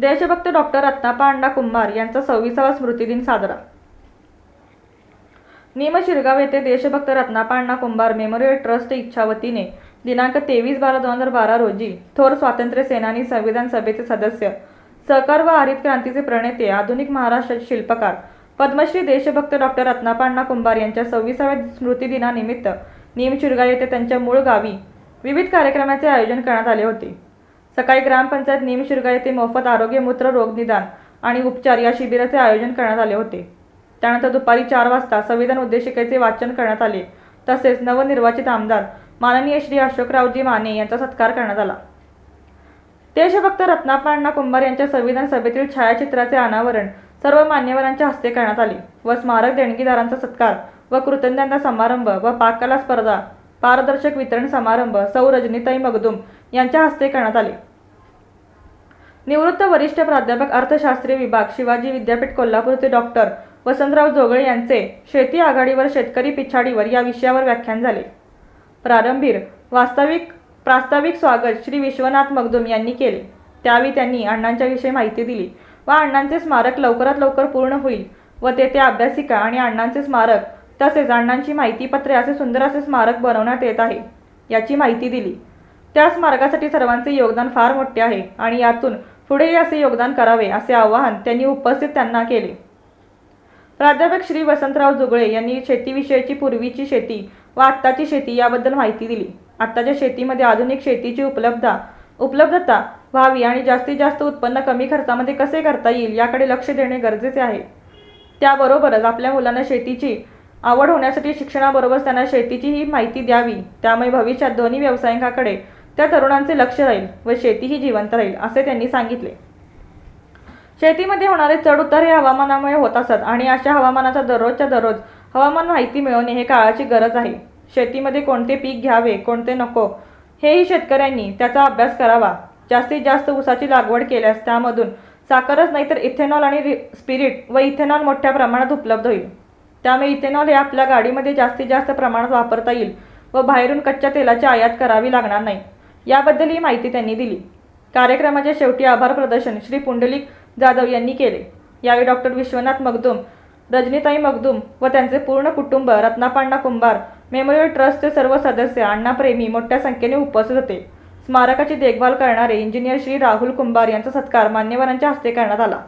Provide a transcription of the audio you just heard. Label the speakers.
Speaker 1: देशभक्त डॉक्टर रत्नापा अण्णा कुंभार यांचा सव्वीसावा स्मृतिदिन साजरा. निम शिरगाव येथे देशभक्त रत्नापा अण्णा कुंभार मेमोरियल ट्रस्ट इच्छा वतीने दिनांक तेवीस बारा दोन हजार बारा रोजी थोर स्वातंत्र्य सेनानी संविधान सभेचे सदस्य सहकार व हरित क्रांतीचे प्रणेते आधुनिक महाराष्ट्र शिल्पकार पद्मश्री देशभक्त डॉक्टर रत्नापा अण्णा कुंभार यांच्या सव्वीसाव्या स्मृतिदिनानिमित्त निमशिरगाव येथे त्यांच्या मूळ गावी विविध कार्यक्रमाचे आयोजन करण्यात आले होते. सकाळी ग्रामपंचायत निम येथे मोफत आरोग्य मूत्र रोगनिदान आणि उपचार या शिबिराचे आयोजन करण्यात आले होते. त्यानंतर दुपारी चार वाजता संविधान उद्देशिकेचे वाचन करण्यात आले. तसेच नवनिर्वाचित आमदार माननीय श्री अशोकरावजी माने यांचा सत्कार करण्यात आला. देशभक्त रत्नापा कुंभार यांच्या संविधान सभेतील छायाचित्राचे अनावरण सर्व मान्यवरांच्या हस्ते करण्यात आले व स्मारक देणगीदारांचा सत्कार व कृतज्ञता समारंभ व पाककला स्पर्धा पारदर्शक वितरण समारंभ सौ रजनीताई मगदुम यांच्या हस्ते करण्यात आले. निवृत्त वरिष्ठ प्राध्यापक अर्थशास्त्री विभाग शिवाजी विद्यापीठ कोल्हापूरचे डॉक्टर वसंतराव जोगळे यांचे शेती आघाडीवर शेतकरी पिछाडीवर या विषयावर व्याख्यान झाले. प्रारंभीर वास्तविक प्रास्ताविक स्वागत श्री विश्वनाथ मगदुम यांनी केले. त्यावेळी त्यांनी अण्णांच्या विषयी माहिती दिली व अण्णांचे स्मारक लवकरात लवकर पूर्ण होईल व तेथे अभ्यासिका आणि अण्णांचे स्मारक तसेच अण्णांची माहितीपत्रे असे सुंदर असे स्मारक बनवण्यात येत आहे याची माहिती दिली. त्या स्मारकासाठी सर्वांचे योगदान फार मोठे आहे आणि यातून पुढेही असे योगदान करावे असे आवाहन त्यांनी उपस्थित त्यांना केले. प्राध्यापक श्री वसंतराव जुगळे यांनी शेतीविषयीची पूर्वीची शेती व आत्ताची शेती याबद्दल माहिती दिली. आत्ताच्या शेतीमध्ये आधुनिक शेतीची उपलब्धता उपलब्धता व्हावी आणि जास्तीत जास्त उत्पन्न कमी खर्चामध्ये कसे करता येईल याकडे लक्ष देणे गरजेचे आहे. त्याबरोबरच आपल्या मुलांना शेतीची आवड होण्यासाठी शिक्षणाबरोबरच त्यांना शेतीचीही माहिती द्यावी. त्यामुळे भविष्यात दोन्ही व्यावसायिकांकडे त्या तरुणांचे लक्ष राहील व शेतीही जिवंत राहील असे त्यांनी सांगितले. शेतीमध्ये होणारे चढउतार हे हवामानामुळे होत असतात आणि अशा हवामानाचा दररोजच्या दररोज हवामान माहिती मिळवणे हे काळाची गरज आहे. शेतीमध्ये कोणते पीक घ्यावे कोणते नको हेही शेतकऱ्यांनी त्याचा अभ्यास करावा. जास्तीत जास्त ऊसाची लागवड केल्यास त्यामधून साखरच नाही तर इथेनॉल आणि स्पिरिट व इथेनॉल मोठ्या प्रमाणात उपलब्ध होईल. त्यामुळे इथेनॉल हे आपल्या गाडीमध्ये जास्तीत जास्त प्रमाणात वापरता येईल व बाहेरून कच्च्या तेलाची आयात करावी लागणार नाही. याबद्दल ही माहिती त्यांनी दिली. कार्यक्रमाच्या शेवटी आभार प्रदर्शन श्री पुंडलिक जाधव यांनी केले. यावेळी डॉक्टर विश्वनाथ मगदुम रजनीताई मगदुम व त्यांचे पूर्ण कुटुंब रत्नापांडा कुंभार मेमोरियल ट्रस्टचे सर्व सदस्य अण्णाप्रेमी मोठ्या संख्येने उपस्थित होते. स्मारकाची देखभाल करणारे इंजिनियर श्री राहुल कुंभार यांचा सत्कार मान्यवरांच्या हस्ते करण्यात आला.